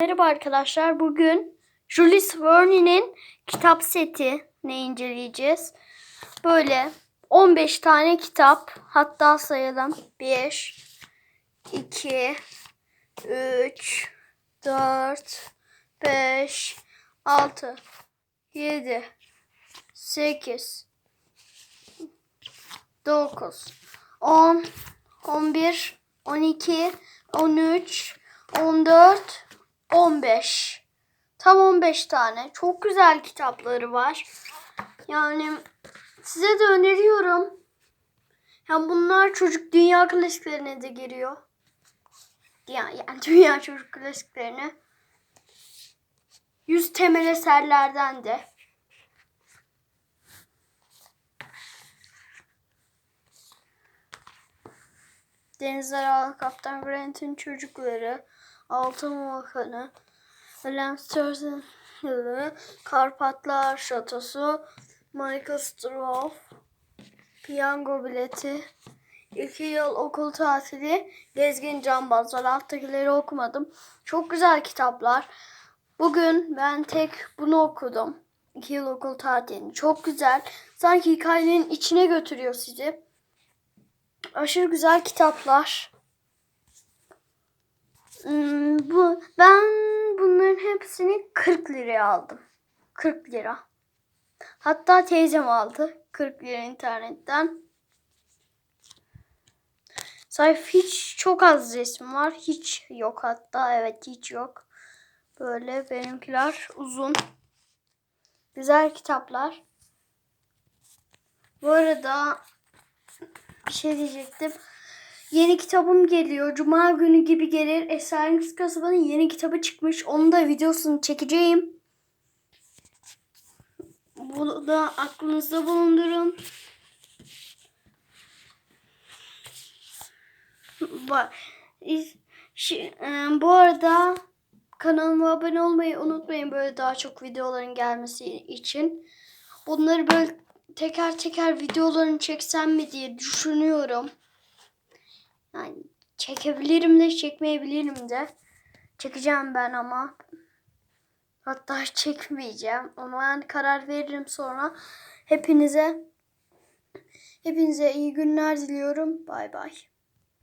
Merhaba arkadaşlar. Bugün Jules Verne'nin kitap setini inceleyeceğiz. Böyle 15 tane kitap. Hatta sayalım. 1, 2, 3, 4, 5, 6, 7, 8, 9, 10, 11, 12, 13, 14, 15. Tam 15 tane. Çok güzel kitapları var. Yani size de öneriyorum. Yani bunlar çocuk dünya klasiklerine de giriyor. Ya- Yani dünya çocuk klasiklerine. 100 temel eserlerden de. Denizler Ağı Kaptan Grant'in çocukları, Altın Volkanı, Lancaster'ın Yılı, Karpatlar Şatosu, Michael Stroff, Piyango Bileti, İki yıl okul tatili, Gezgin Cambazlar. Alttakileri okumadım. Çok güzel kitaplar. Bugün ben tek bunu okudum. İki yıl okul tatilini. Çok güzel. Sanki hikayenin içine götürüyor sizi. Aşırı güzel kitaplar. Hmm, bu ben bunların hepsini 40 liraya aldım. 40 lira. Hatta teyzem aldı 40 lira internetten. Sayfa hiç çok az resim var. Hiç yok hatta. Evet hiç yok. Böyle benimkiler uzun. Güzel kitaplar. Bu arada bir şey diyecektim. Yeni kitabım geliyor. Cuma günü gibi gelir. Esrarengiz Kasaba'nın yeni kitabı çıkmış. Onun da videosunu çekeceğim. Bunu da aklınızda bulundurun. Ba- İz- şi- e, Bu arada kanalıma abone olmayı unutmayın böyle daha çok videoların gelmesi için. Bunları böyle teker teker videolarını çeksem mi diye düşünüyorum. Yani çekebilirim de çekmeyebilirim de. Çekeceğim ben ama. Hatta çekmeyeceğim. Yani karar veririm sonra. Hepinize hepinize iyi günler diliyorum. Bay bay.